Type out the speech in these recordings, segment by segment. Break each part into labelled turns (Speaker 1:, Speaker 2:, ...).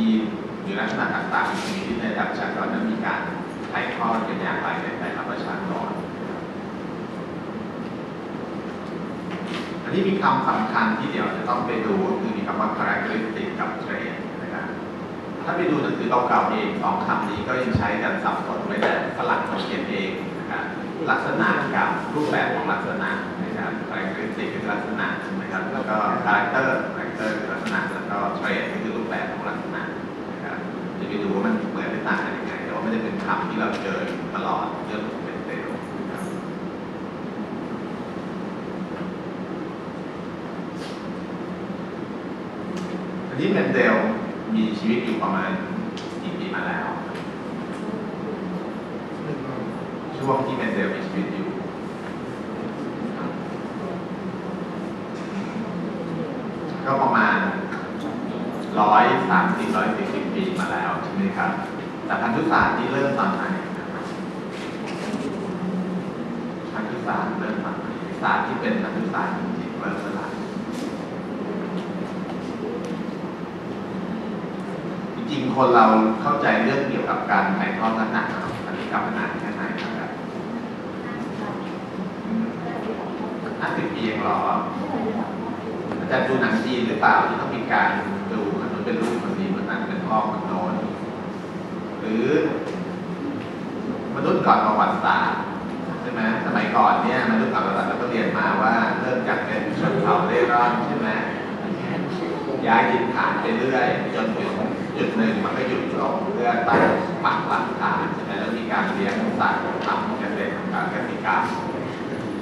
Speaker 1: ยีนหรือลักษณะต่างๆที่ในระดับประชากรนั้นมีการถ่ายทอดกันอย่างไรในแต่ละประชากรอันนี้มีคำสำคัญที่เดี๋ยวจะต้องไปดูคือมีคำว่า characteristic กับ trait นะครับถ้าไปดูหนังสือเก่าๆเองสองคำนี้ก็ยังใช้กันสับสนไว้แต่ฝรั่งเขาเขียนเองนะครับลักษณะกับรูปแบบของลักษณะนะครับ characteristic คือลักษณะนะครับแล้วก็ character character คือลักษณะแล้วก็ trait ามที่เราเจออยู่ตลอดเรื่องของเป็นเซลล์นะครับอันนี้เมนเดลมีชีวิตอยู่ประมาณกี่ปีมาแล้ว ช่วงที่เมนเดลมีชีวิตอยู่ก็ประมาณร้อยสามสิบร้อยสี่สิบปีมาแล้วใช่ไหมครับ แต่พันธุศาสตร์ที่เริ่มตอนไหนพันธุศาสตร์เริ่มตอนไหนศาสตร์ที่เป็นพันธุศาสตร์จริงๆเริ่มเมื่อไหร่จริงๆคนเราเข้าใจเรื่องเกี่ยวกับการถ่ายทอดน้ำหนักของพันธุกรรมนานแค่ไหนครับห้าสิบปีเองเหรออาจารย์ดูหนังจีนหรือเปล่าที่ต้องมีการดูคนนู้นเป็นลูกคนนี้คนนั้นเป็นพ่อคน รือมนุษย์ก่อนประวัติศาสตร์ใช่ไหมสมัยก่อนเนี่ยมนุษย์ก่อนประวัติศาสตร์เราก็เรียนมาว่าเริ่มจากเป็นชนเผ่าเร่ร่อนใช่ไหมย้ายถิ่นฐานไปเรื่อยจนถึงจุดหนึ่งมันก็หยุดลงเพื่อตั้งปักหลักฐานใช่ไหมแล้วมีการเลี้ยงสัตว์ทำเกษตรทำการเกษตรกรรม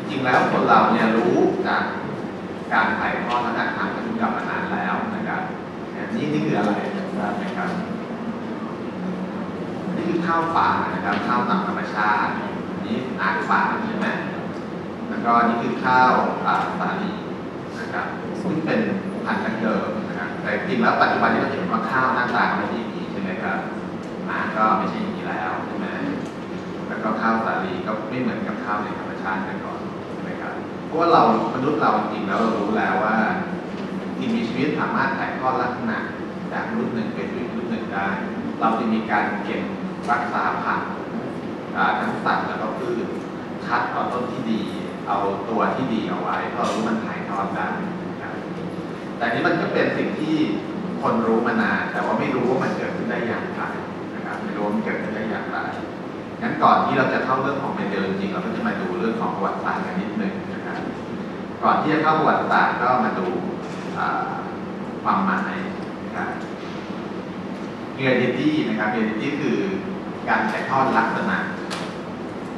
Speaker 1: จริงแล้วคนเราเนี่ยรู้จากการถ่ายทอดและการทำพันกรรมมานานแล้วนะครับนี่นี่คืออะไรทราบไหมครับ นี่คือข้าวป่านะครับข้าวตามธรรมชาตินี่อาป่าใช่ไหมแล้วก็นี่คือข้าวอ่าสาลีนะครับซึ่งเป็นพันธุ์ดั้งเดิมนะครับแต่จริงแล้วปัจจุบันนี้เราเห็นว่าข้าวหน้าตาไม่ใช่อย่างนี้ใช่ไหมครับนาก็ไม่ใช่อย่างนี้แล้วใช่ไหมแล้วก็ข้าวสาลีก็ไม่เหมือนกับข้าวในธรรมชาติแต่ก่อนใช่ไหมครับเพราะว่าเรามนุษย์เราจริงแล้วเรารู้แล้วว่าสิ่งมีชีวิตสามารถถ่ายทอดลักษณะจากรุ่นหนึ่งไปสู่รุ่นหนึ่งได้ เราจะมีการเก็บ รักษาพันธุ์อ่าทั้งสัตว์แล้วก็พืชคัดเอาต้นที่ดี เอาตัวที่ดีเอาไว้เพราะรู้มันถ่ายทอดได้แต่นี้มันก็เป็นสิ่งที่คนรู้มานานแต่ว่าไม่รู้ว่ามันเกิดขึ้นได้อย่างไรนะครับไม่รู้มันเกิดขึ้นได้อย่างไรงั้นก่อนที่เราจะเข้าเรื่องของเมนเดลจริงๆเราก็จะมาดูเรื่องของประวัติศาสตร์กันนิดนึงนะครับก่อนที่จะเข้าประวัติศาสตร์ก็มาดูความหมายนะครับ heredity นะครับ heredity คือ การถ่ายทอดลักษณะ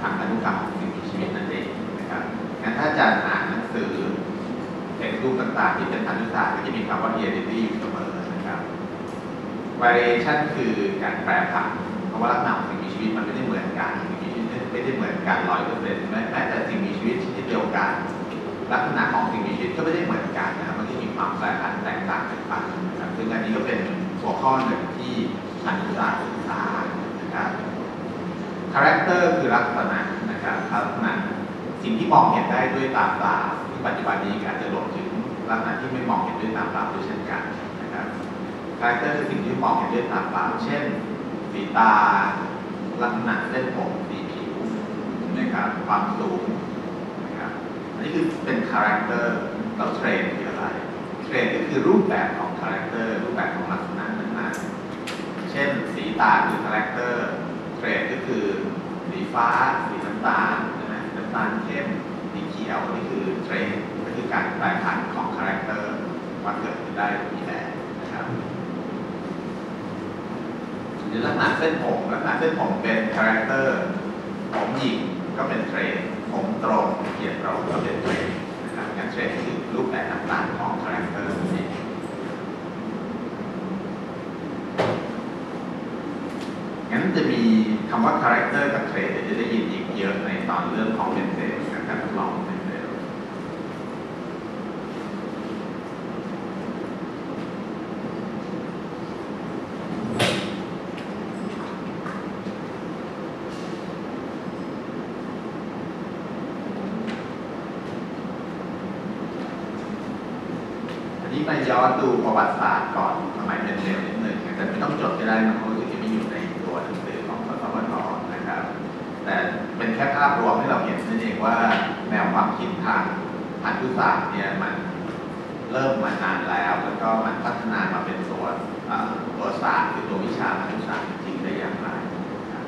Speaker 1: ทางพันธุกรรมของสิ่งมีชีวิตนั่นเองนะครับงั้นถ้าอาจารย์อ่านหนังสือเห็นรูปต่างๆที่เป็นพันธุศาสตร์ก็จะมีคำว่า heredity อยู่เสมอนะครับ variation คือการแปรผันเพราะว่าลักษณะของสิ่งมีชีวิตมันไม่ได้เหมือนกันสิ่งมีชีวิตไม่ได้เหมือนกันร้อยเปอร์เซ็นต์แม้แต่สิ่งมีชีวิตชนิดเดียวกัน ลักษณะของสิ่งมีชีวิตก็ไม่ได้เหมือนกันนะครับมันก็มีความแปรผันแตกต่างกันไปนะครับซึ่งอันนี้ก็เป็นหัวข้อหนึ่งที่พันธุศาสตร์ศึกษา นะครับ character คือลักษณะนะครับลักษณะสิ่งที่มองเห็นได้ด้วยตาเปล่าที่ปัจจุบันนี้อาจจะรวมถึงลักษณะที่ไม่มองเห็นด้วยตาเปล่าด้วยเช่นกันนะครับ character คือสิ่งที่มองเห็นด้วยตาเปล่าเช่นสีตา ลักษณะเส้นผมสีผิวนะครับความสูงนะครับอันนี้คือเป็น character แล้วเทรนคืออะไรเทรนก็คือรูปแบบของ character รูปแบบของลักษณะ เช่น สีตาคือ character เทรดก็คือสีฟ้า สีน้ำตาลใช่ไหมน้ำตาลเข้มสีเขียวนี่คือเทรดก็คือการแปรผันของ character ว่าเกิดขึ้นได้มีแบบนะครับหรือลักษณะเส้นผมลักษณะเส้นผมเป็น character ผมหยิกก็เป็นเทรดผมตรงเขียนตรงก็เป็นเทรดนะครับงั้นเทรดคือรูปแบบต่างๆของ character นั่นเอง งั้นจะมีคำว่า character กับ trait เดี๋ยวจะได้ยินอีกเยอะในตอนเรื่องของเป็นเซลล์กับการทดลองเป็นเซลอันนี้มาย้อนดูประวัติศาสตร์ก่อนสมัยเป็นเซลนิดหนึ่งแต่ไม่ต้องได้มันก็รู้สึกจะ ว่าแนวความคิดทางพันธุศาสตร์เนี่ยมันเริ่มมานานแล้ว แล้วก็มันพัฒนามาเป็นตัวตัวศาสตร์คือตัววิชาพันธุศาสตร์จริงได้อย่างไรนะ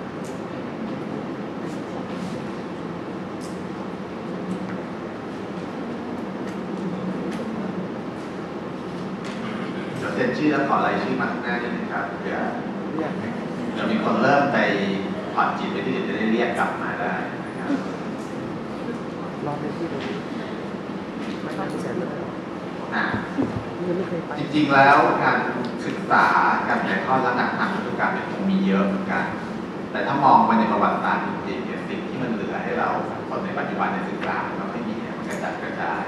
Speaker 1: เดี๋ยวเซ็นชื่อแล้วขอรายชื่อมาข้างหน้าด้วยนะครับเดี๋ยว
Speaker 2: เรียก
Speaker 1: เดี๋ยวมีคนเริ่มไปถอดจิตไปที่เดี๋ยวจะได้เรียกกลับมาได้ นะครับ
Speaker 2: รอบที่ดูไม่ต้องเสร็จเลย
Speaker 1: อะ
Speaker 2: ยังไม่เคยไป
Speaker 1: จริงๆแล้วการศึกษาการถ่ายทอดลักษณะทางพันธุกรรมเนี่ยคงมีเยอะเหมือนกัน แต่ถ้ามองไปในประวัติศาสตร์จริงๆเนี่ยสิ่งที่มันเหลือให้เราคนในปัจจุบันในยศึกษามันก็ไม่มีเนี่ยมันกระจัดกระจาย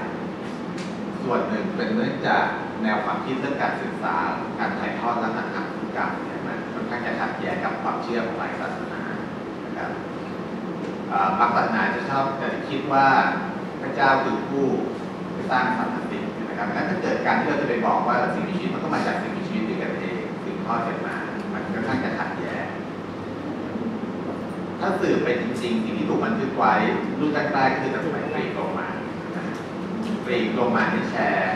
Speaker 1: ส่วนหนึ่งเป็นเนื่องจากแนวความคิดเรื่องการศึกษา การถ่ายทอดลักษณะทางพันธุกรรมเนี่ยมันค่อนข้างจะขัดแย้งกับความเชื่อของหลายศาสนานะครับเอ่อ บางศาสนาจะชอบจะคิดว่าพระเจ้าคือผู้สร้างสรรพสิ่งนะครับงั้นถ้าเกิดการที่เราจะไปบอกว่าสิ่งมีชีวิตมันก็มาจากสิ่งมีชีวิตด้วยกันเองสืบทอดกันมา มันค่อนข้างจะขัดแย้งถ้าสืบไปจริงๆสิ่งที่ถูกบันทึกไว้รุ่นแรกๆคือตั้งแต่กรีกโรมันนะครับกรีกโรมันที่แชร์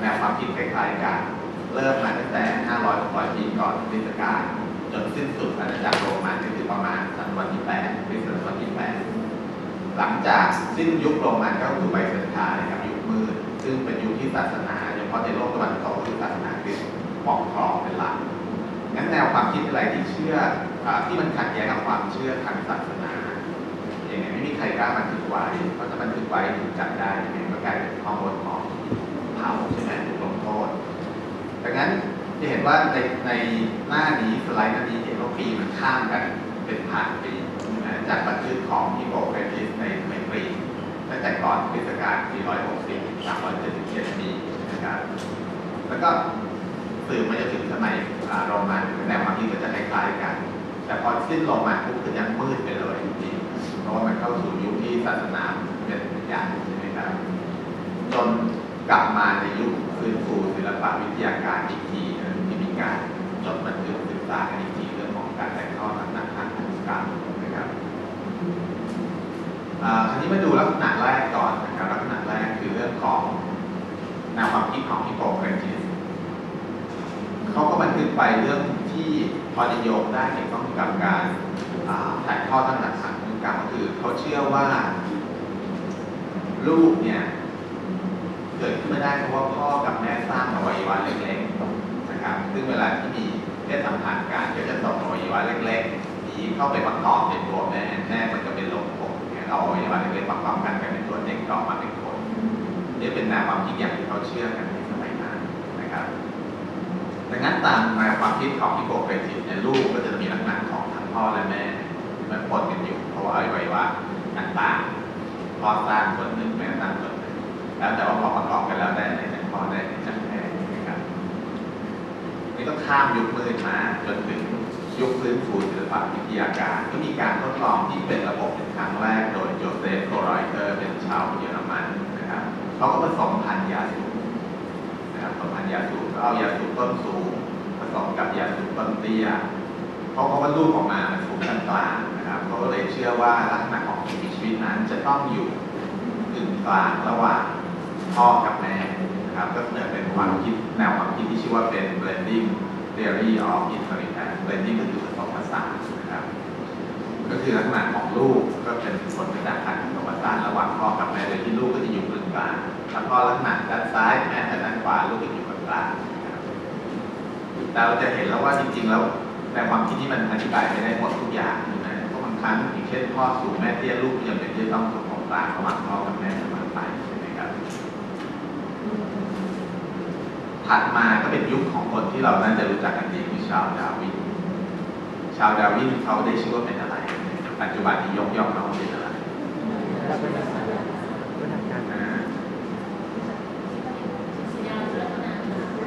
Speaker 1: แนวความคิดคล้ายๆกัน เริ่มมาตั้งแต่ 500-600 ปีก่อนคริสต์กาล จนสิ้นสุดอาณาจักรโรมันก็คือประมาณศตวรรษที่8คริสตศตวรรษที่8หลังจากสิ้นยุคโรมันก็คือไบเซนไทน์นะครับยุคมืดซึ่งเป็นยุคที่ศาสนาโดยเฉพาะในโลกตะวันตกคือศาสนาคริสต์ปกครองเป็นหลักงั้นแนวความคิดอะไรที่เชื่อที่มันขัดแย้งกับความเชื่อทางศาสนาอย่างไงไม่มีใครกล้าบันทึกไว้เพราะถ้าบันทึกไว้ถูกจับได้ยังไงก็กลายเป็นข้อมูลของเผาใช่ไหมถูกลงโทษดังนั้น จะเห็นว่าในในหน้านี้สไลด์หน้านี้เห็นว่าปีมันข้ามกันเป็นผ่านปีจากบันทึกของฮิโปเครติสในสมัยกรีตั้งแต่ก่อนคริสตกาล460 377ปีนะครับแล้วก็สืบมาจนถึงสมัยโรมันแนวความคิดก็จะคล้ายๆกัน แต่พอสิ้นโรมันปุ๊บก็ยังมืดไปเลยจริงเพราะว่ามันเข้าสู่ยุคที่ศาสนาเป็นอย่างใช่ไหมครับจนกลับมาในยุคฟื้นฟูศิลปวิทยาการอีก การจดบันทึกศึกษากันอีกทีเรื่องของการถ่ายทอดลักษณะทางพันธุกรรมนะครับอ่าคราวนี้มาดูลักษณะแรกก่อนนะครับลักษณะแรกคือเรื่องของแนวความคิดของฮิปโปเครติสเขาก็บันทึกไปเรื่องที่พอจะโยงได้เกี่ยวข้องกับการถ่ายทอดลักษณะทางพันธุกรรมก็คือเขาเชื่อว่าลูกเนี่ยเกิดขึ้นมาได้เพราะว่าพ่อกับแม่สร้างอวัยวะเล็กๆ นะครับ ซึ่งเวลาที่มีเพศสัมพันธ์กันก็จะส่งอวัยวะเล็กๆนี้เข้าไปประกอบในตัวแม่แม่มันก็เป็นลงผมเนี่ยเอาอวัยวะเล็กๆประกอบกันกลายเป็นตัวเด็กก็อกมาเป็นคนนี่เป็นแนวความคิดอย่างที่เขาเชื่อกันในสมัยนั้นนะครับดังนั้นตามแนวความคิดของฮิปโปเครติสเนี่ยลูกก็จะมีลักษณะของทั้งพ่อและแม่มันปนกันอยู่เพราะว่าอวัยวะต่างๆพ่อสร้างส่วนหนึ่งแม่สร้างส่วนหนึ่งแล้วแต่ว่าพอประกอบกันแล้วได้ในจากพ่อได้ในจากแม่นะ นี่ก็ข้ามยุคมืดมาจนถึงยุคฟื้นฟูศิลปะวิทยาการ ก็มีการทดลองที่เป็นระบบเป็นครั้งแรก โดยโจเซฟโครอยเตอร์เป็นชาวเยอรมันนะครับเขาก็ผสมพันธุ์ยาสูบนะครับผสมพันธุ์ยาสูบก็เอายาสูบต้นสูงผสมกับยาสูบต้นเตี้ยเพราะเขาว่าลูกออกมามันสูงกลางๆนะครับเขาก็เลยเชื่อว่าลักษณะของสิ่งมีชีวิตนั้นจะต้องอยู่กึ่งกลางระหว่างพ่อกับแม่ นะครับก็เกิดเป็นความคิดแนวความคิดที่ชื่อว่าเป็น blending theory of inheritance blending ก็คือผสมผสานนะครับ ก็คือลักษณะของลูกก็เป็นผลมาจากการผสมผสานระหว่างพ่อกับแม่โดยที่ลูกก็จะอยู่กึ่งกลางแล้วก็ลักษณะด้านซ้ายแม่แต่ด้านขวาลูกก็อยู่กลางกลางนะครับแต่เราจะเห็นแล้วว่าจริง ๆ แล้วแนวความคิดที่มันอธิบายไม่ได้หมดทุกอย่างใช่ไหมเพราะบางครั้งอย่างเช่นพ่อสูงแม่เตี้ยลูกยังเป็นที่ต้องตรงกลางระหว่างพ่อกับแม่เสมอไปใช่ไหมครับ ถัดมาก็เป็นยุคของคนที่เราน่าจะรู้จักกันดีคือชาวดาร์วิน ชาวดาร์วินเขาได้ชื่อว่าเป็นอะไร ปัจจุบันนี้ยกย่องเขาว่าเป็นอะไร
Speaker 2: แล้วเป็นลักษณะเป็นทางการ
Speaker 1: อ่า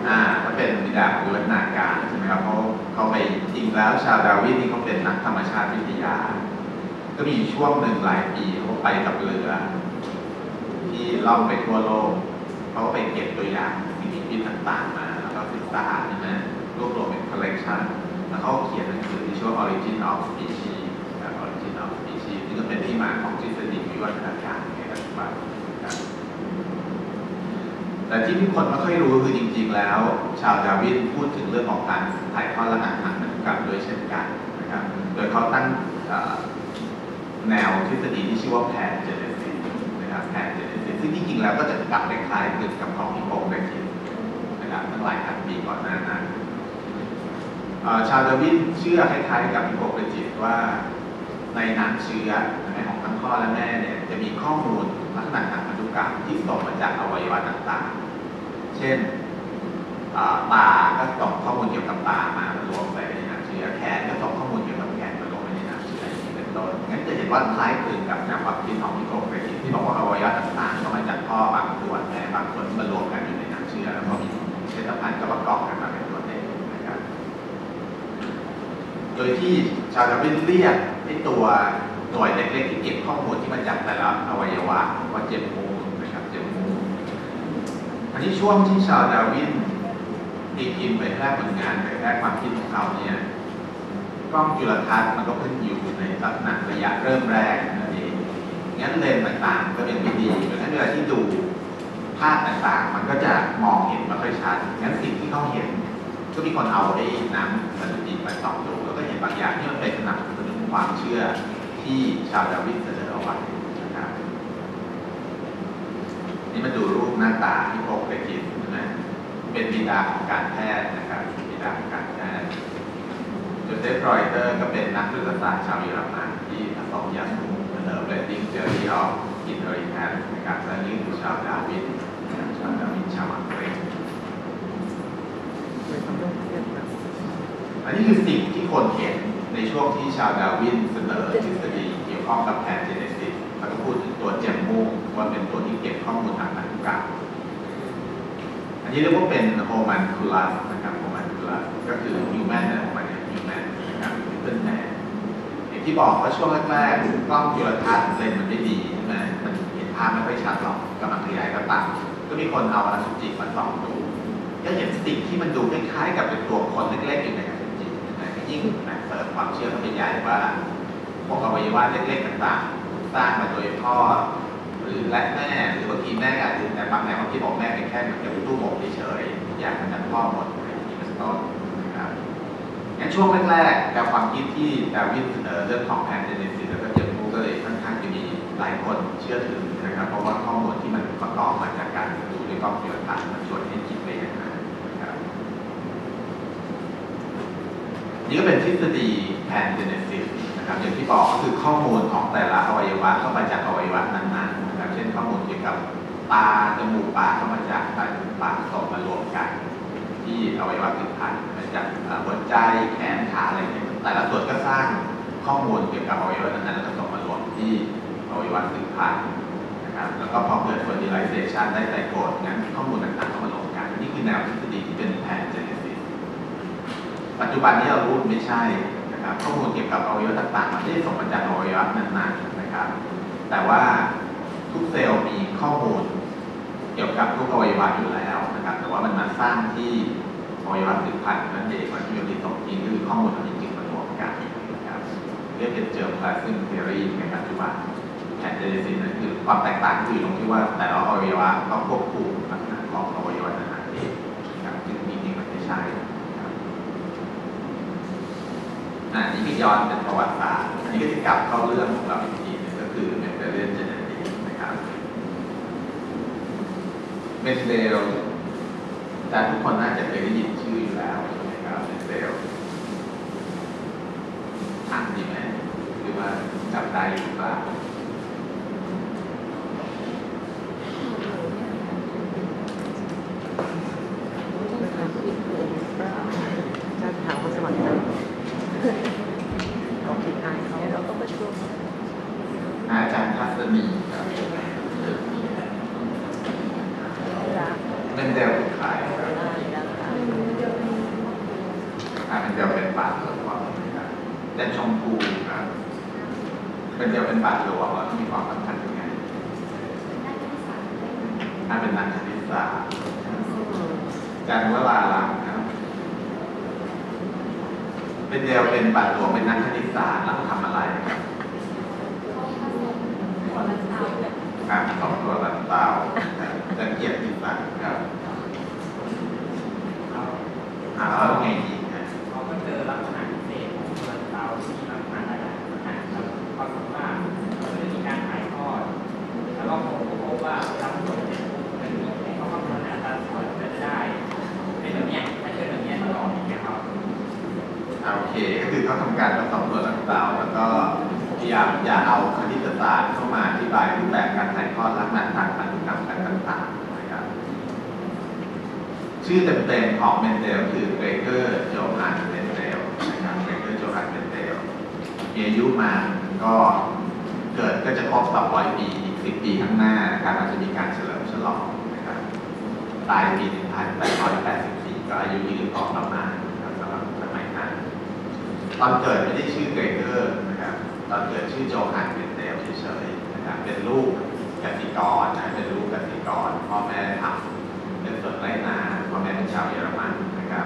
Speaker 1: อ่าเขาเป็นบิดาของวิวัฒนาการใช่ไหมครับเขาเขาไปจริงแล้วชาวดาร์วินนี่เขาเป็นนักธรรมชาติวิทยา ก็มีช่วงหนึ่งหลายปีเขาไปกับเรือที่ล่องไปทั่วโลก เขาก็ไปเก็บตัวอย่างสิ่งมีชีวิตต่างๆมา แล้วก็ศึกษาใช่ไหมรวบรวมเป็นคอลเลกชัน of species นะครับ origin of species ซึ่งก็เป็นที่มาของทฤษฎีวิวัฒนาการในปัจจุบันนะครับแต่ที่ทุกคนไม่ค่อยรู้คือจริง ๆ แล้ว ชาวดาวินพูดถึงเรื่องของการถ่ายทอดรหัสทางพันธุกรรมด้วยเช่นกันนะครับ โดยเขาตั้งแนวทฤษฎีที่ชื่อว่าแพนเจเนซิส นะครับแพนเจเนซิสซึ่งจริงแล้วก็จะกลับคล้ายๆกันกับของฮิปโปเครติสนะครับตั้งหลายพันปีก่อนหน้านั้นชาวดวินเชื่อคล้ายๆกับฮิปโปเครติสว่าในน้ำเชื้อในของทั้งพ่อและแม่เนี่ยจะมีข้อมูลลักษณะทางพันธุกรรมที่ส่งมาจากอวัยวะต่างๆ เช่นตาก็ส่งข้อมูลเกี่ยวกับตามารวมไป นจะเห็นว่าคล้ายคลึงกับแนวความคิดของฮิปโปเครติที่บอกว่าอวัยวะต่างๆก็มาจากพ่อบางส่วนแม่บางส่วนมารวมกันอยู่ในน้ำเชื้อแล้วก็มีเชษฐพันธุ์ก็ประกอบกันมาเป็นตัวเด็กนะครับ โดยที่ชาวดาวินเรียกไอ้ตัวหน่วยเล็กๆที่เก็บข้อมูลที่มาจากแต่ละอวัยวะว่าเจมูลนะครับเจมูลอันนี้ช่วงที่ชาวดาวินตีพิมพ์ไปแพร่ผลงานไปแพร่ความคิดของเขาเนี่ย ล้องจุลทรรศน์มันก็เพิ่งอยู่ในลักษณะระยะเริ่มแรกนั่นเองงั้นเลนส์ต่างๆก็เป็นไม่ดีเพราะฉะนั้นเวลาที่ดูภาพต่างๆ มันก็จะมองเห็นไม่ค่อยชัดงั้นสิ่งที่เขาเห็น ก็มีคนเอาไอ้น้ำสถิติมาส่องดูแล้วก็เห็นบางอย่างที่มันเป็นสนับสนุนความเชื่อที่ชาวดาวินเสนอเอาไว้นะครับนี่มาดูรูปหน้าตาที่พบไปกินใช่ไหมเป็นบิดาของการแพทย์นะครับบิดาของการแพทย์ จเซฟรอยเตอร์ก็เป็นนักวิทยาศาสตร์ชาวเยอรมันที่ผสมยาสูบเสนอเรดดิ้งเจอรี่ออฟอินเทอริแทนนะครับและนี่คือชาวดาวินชาวดาวินชาวอังกฤษอันนี้คือสิ่งที่คนเห็นในช่วงที่ชาวดาวินเสนอทฤษฎีเกี่ยวข้องกับแพนเจเนซิสแล้วก็พูดถึงตัวเจมมูว่าเป็นตัวที่เก็บข้อมูลทางพันธุกรรมอันนี้เรียกว่าเป็นโฮมันคูลัสนะครับโฮมันคูลัสก็คือฮิ ที่บอกว่าช่วงแรกๆกล้องจุลทรรศน์เลนส์มันไม่ดีใช่ไหมมันเห็นภาพไม่ค่อยชัดหรอกกำลังขยายกระตังก็มีคนเอาอสุจิมาส่องดูก็เห็นสิ่งที่มันดูคล้ายๆกับเป็นตัวคนเล็กๆอยู่ในอสุจินะยิ่งนะเสริมความเชื่อเข้าไปใหญ่ว่าพวกอวัยวะเล็กๆต่างๆ สร้างมาโดยพ่อหรือและแม่หรือบางทีแม่อาจจะแต่บางแนวบางที่บอกแม่เป็นแค่เหมือนกับตู้อบเฉยๆอยากมันจะพ่อหมดอะไรอย่างนี้เป็นต้น งั้นช่วงแรกๆแนวความคิดที่ดาวินเสนอเรื่องของแพนเจเนซิสแล้วก็เจมมูก็เลยค่อนข้างจะมีหลายคนเชื่อถือนะครับเพราะว่าข้อมูลที่มันประกอบมาจากการดูด้วยกล้องจุลทรรศน์มันชวนให้คิดไปอย่างนั้นนะครับนี่ก็เป็นทฤษฎีแพนเจเนซิสนะครับอย่างที่บอกก็คือข้อมูลของแต่ละอวัยวะเข้ามาจากอวัยวะนั้นๆนะครับเช่นข้อมูลเกี่ยวกับตาจมูกปากเข้ามาจากตาจมูกปากส่งมารวมกัน ที่อวัยวะสืบพันธุ์ จากหัวใจแขนขาอะไรเนี่ยแต่ละส่วนก็สร้างข้อมูลเกี่ยวกับอวัยวะนั้นๆแล้วก็ส่งมารวมที่อวัยวะสืบพันธุ์นะครับแล้วก็พอเกิด fertilization ได้ไซโกตงั้นข้อมูลต่างๆเข้ามารวมกันนี่คือแนวทฤษฎีที่เป็นแพนเจเนซิสปัจจุบันนี้เรารู้ไม่ใช่นะครับข้อมูลเกี่ยวกับอวัยวะต่างๆมันไม่ได้ส่งมาจากอวัยวะนั้นๆนะครับ แต่ว่าทุกเซลล์มีข้อมูลเกี่ยวกับทุกอวัยวะอยู่แล้วนะครับ แต่ว่ามันมาสร้างที่ อวัยวะสืบพันธุ์นั่นเองมันที่มีส่งจริงคือข้อมูลมันจริงๆมารวมกันนะครับเรียกเป็นเจอร์พลาซึมเทอรี่ในปัจจุบันแอนเจเนซิสนั่นคือความแตกต่างที่อยู่ตรงที่ว่าแต่ละอวัยวะต้องควบคุมลักษณะของอวัยวะนั้นๆเองนะครับซึ่งจริงๆมันไม่ใช่นะครับอ่านี่ก็ย้อนเป็นประวัติศาสตร์อันนี้ก็จะกลับเข้าเรื่องของเราอีกทีนึงก็คือเมนเดลเลียนเจเนติกนะครับเมนเดล แต่ทุกคนน่าจะเคยได้ยินชื่ออยู่แล้วใช่ไหมครับเมนเดลทันดีไหมหรือว่าจำได้หรือเปล่า
Speaker 2: จะถามว่าสมัครไหมเอาคิดอายเขา
Speaker 3: เดี๋ยวเราก็ประชุม
Speaker 1: อาจารย์ทัศนีครับ
Speaker 3: เวลา
Speaker 1: เมนเดลคือใครครับ
Speaker 3: ได้แล้วค่ะ
Speaker 1: อ่าเมนเดลเป็นบาทหลวงนะครับแต่ชมพูครับเมนเดลเป็นบาทหลวงแล้วมีความสำคัญยังไง ถ้าเป็นนักคณิตศาสตร์อาจารย์วราลังครับเมเป็นเดลเป็นบัตรหลวงเป็นนักคณิตศาสตร์แล้วทำอะไรครับการสองตัวลันเตา
Speaker 4: พยายามอย่าเอาค
Speaker 1: ณิตศาสตร์เข้ามาอธิบายรูปแบบการถ่ายทอดลักษณะทางพันธุกรรมการต่างๆนะครับ ชื่อเต็มๆของเมนเดลคือเกรเกอร์โจฮันเมนเดลนะครับเกรเกอร์โจฮันเมนเดลมีอายุมาก็เกิดก็จะครบ200 ปีอีก 10 ปีข้างหน้านะครับอาจจะมีการเฉลิมฉลองนะครับตายปี 1884 ก็อายุยืนพอประมาณนะครับสำหรับสมัยนั้นตอนเกิดไม่ได้ เกิดชื่อโจฮันเป็นเดลเฉยๆนะครับเป็นลูกกติกรนะเป็นลูกกติกรพ่อแม่ทำเป็นสวนไรนาพ่อแม่เป็นชาวเยอรมันนะครับ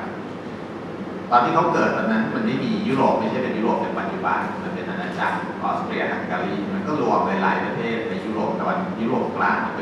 Speaker 1: ตอนที่เขาเกิดตอนนั้นมันไม่มียุโรปไม่ใช่เป็นยุโรปในปัจจุบันมันเป็นอาณาจักรออสเตรียฮังการีมันก็รวมหลายๆประเทศในยุโรปตะวันยุโรปกลางแล้วก็